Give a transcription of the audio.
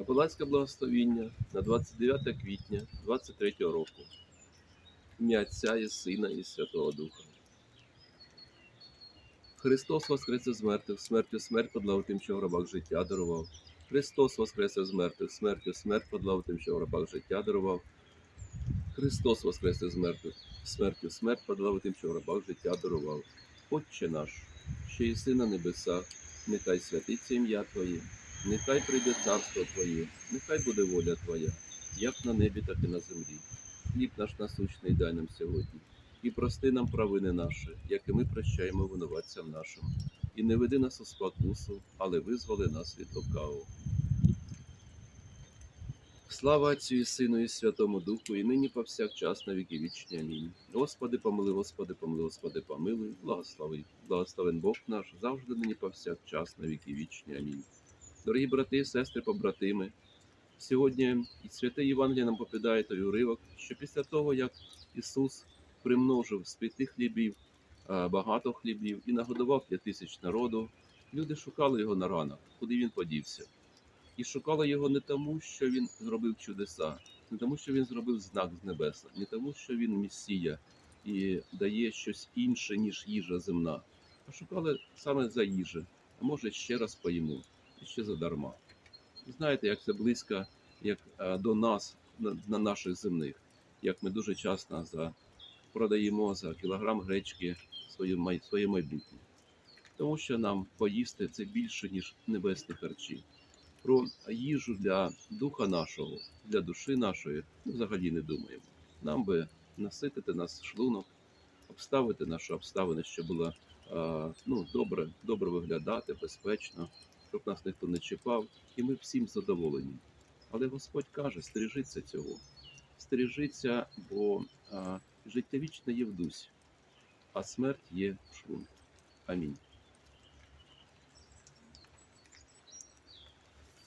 Апелацьке благословіння на 29 квітня 23 року. Ім'я Отця і Сина і Святого Духа. Христос воскресе з мертвих, смертю смерть подлав тим, що в гробах життя дарував. Христос воскресе з мертвих, смертю смерть подлав тим, що в гробах життя дарував. Христос воскресе з мертвих, смертю смерть подлав тим, що в гробах життя дарував. Отче наш, що єси на небесах, нехай святиться ім'я Твоє, нехай прийде царство Твоє, нехай буде воля Твоя, як на небі, так і на землі. Хліб наш насущний дай нам сьогодні, і прости нам провини наші, як і ми прощаємо винуватцям нашим. І не веди нас у спокусу, але визволи нас від лукавого. Слава Отцю і Сину, і Святому Духу, і нині повсякчас на віки вічні. Амінь. Господи, помили, Господи, помили, Господи, помилуй, благослови. Благословен Бог наш, завжди нині повсякчас на віки вічні. Амінь. Дорогі брати, сестри, побратими, сьогодні святе Євангеліє нам попідає той уривок, що після того, як Ісус примножив з п'яти хлібів багато хлібів і нагодував п'ять тисяч народу, люди шукали його на ранок, куди він подівся. І шукали його не тому, що він зробив чудеса, не тому, що він зробив знак з небес, не тому, що він месія і дає щось інше, ніж їжа земна, а шукали саме за їжі, а може ще раз поїмо, і ще задарма. Знаєте, як це близько як е, до нас на, на наших земних, як ми дуже часто за, продаємо за кілограм гречки своє, своє майбутнє. Тому що нам поїсти це більше, ніж небесні харчі про їжу для духа нашого, для душі нашої ми взагалі не думаємо. Нам би наситити нас шлунок, обставити наші обставини, щоб було е, ну, добре, добре виглядати, безпечно, щоб нас ніхто не чіпав, і ми всім задоволені. Але Господь каже: стережіться цього, стережіться, бо життя вічне є в дусі, а смерть є в шлунку. Амінь.